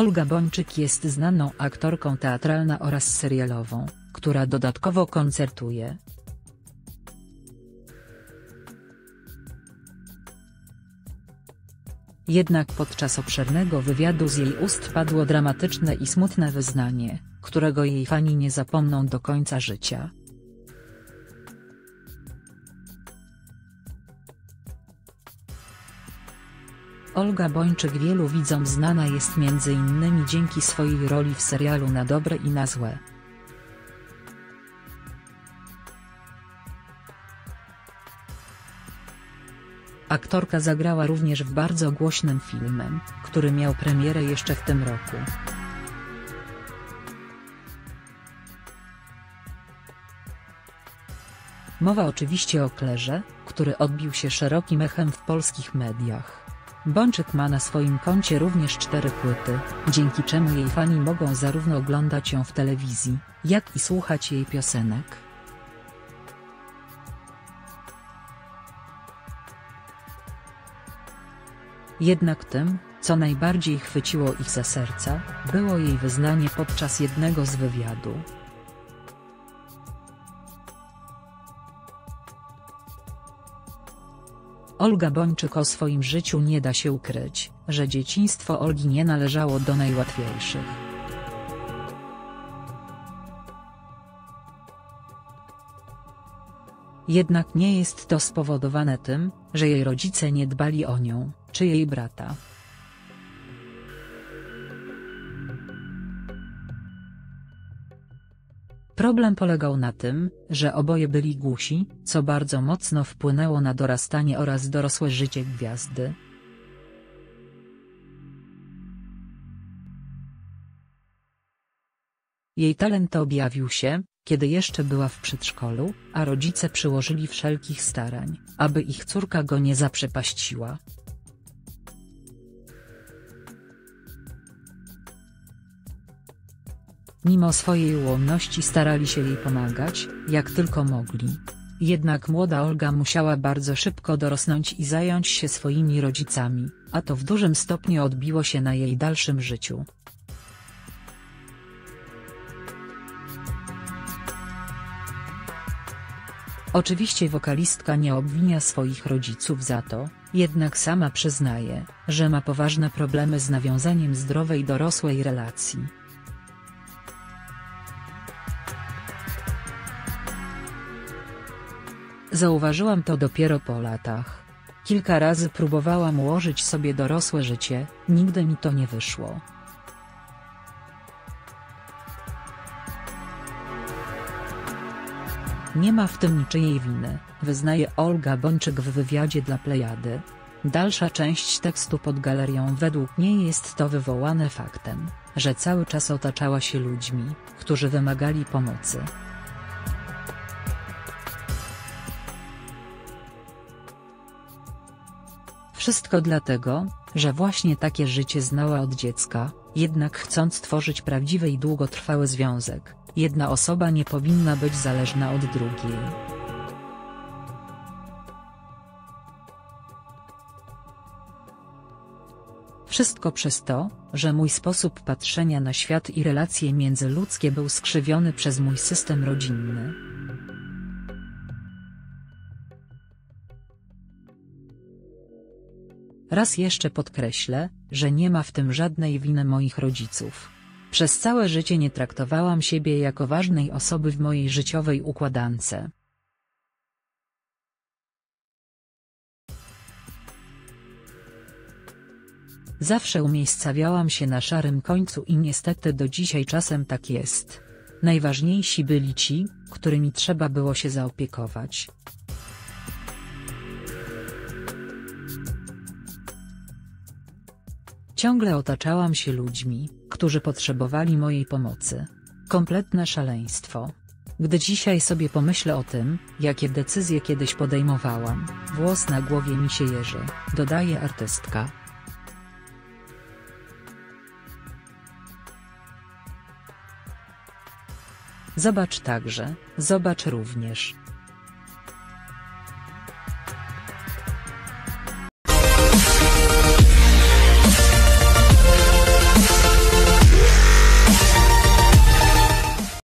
Olga Bończyk jest znaną aktorką teatralną oraz serialową, która dodatkowo koncertuje. Jednak podczas obszernego wywiadu z jej ust padło dramatyczne i smutne wyznanie, którego jej fani nie zapomną do końca życia. Olga Bończyk wielu widzom znana jest m.in. dzięki swojej roli w serialu Na dobre i na złe. Aktorka zagrała również w bardzo głośnym filmem, który miał premierę jeszcze w tym roku. Mowa oczywiście o Klerze, który odbił się szerokim echem w polskich mediach. Bączyk ma na swoim koncie również cztery płyty, dzięki czemu jej fani mogą zarówno oglądać ją w telewizji, jak i słuchać jej piosenek. Jednak tym, co najbardziej chwyciło ich za serca, było jej wyznanie podczas jednego z wywiadu. Olga Bończyk o swoim życiu nie da się ukryć, że dzieciństwo Olgi nie należało do najłatwiejszych. Jednak nie jest to spowodowane tym, że jej rodzice nie dbali o nią, czy jej brata. Problem polegał na tym, że oboje byli głusi, co bardzo mocno wpłynęło na dorastanie oraz dorosłe życie gwiazdy. Jej talent objawił się, kiedy jeszcze była w przedszkolu, a rodzice przyłożyli wszelkich starań, aby ich córka go nie zaprzepaściła. Mimo swojej ułomności starali się jej pomagać, jak tylko mogli. Jednak młoda Olga musiała bardzo szybko dorosnąć i zająć się swoimi rodzicami, a to w dużym stopniu odbiło się na jej dalszym życiu. Oczywiście wokalistka nie obwinia swoich rodziców za to, jednak sama przyznaje, że ma poważne problemy z nawiązaniem zdrowej dorosłej relacji. Zauważyłam to dopiero po latach. Kilka razy próbowałam ułożyć sobie dorosłe życie, nigdy mi to nie wyszło. Nie ma w tym niczyjej winy, wyznaje Olga Bończyk w wywiadzie dla Plejady. Dalsza część tekstu pod galerią według niej jest to wywołane faktem, że cały czas otaczała się ludźmi, którzy wymagali pomocy. Wszystko dlatego, że właśnie takie życie znała od dziecka, jednak chcąc tworzyć prawdziwy i długotrwały związek, jedna osoba nie powinna być zależna od drugiej. Wszystko przez to, że mój sposób patrzenia na świat i relacje międzyludzkie był skrzywiony przez mój system rodzinny. Raz jeszcze podkreślę, że nie ma w tym żadnej winy moich rodziców. Przez całe życie nie traktowałam siebie jako ważnej osoby w mojej życiowej układance. Zawsze umiejscawiałam się na szarym końcu i niestety do dzisiaj czasem tak jest. Najważniejsi byli ci, którymi trzeba było się zaopiekować. Ciągle otaczałam się ludźmi, którzy potrzebowali mojej pomocy. Kompletne szaleństwo. Gdy dzisiaj sobie pomyślę o tym, jakie decyzje kiedyś podejmowałam, włos na głowie mi się jeży, dodaje artystka. Zobacz także, zobacz również,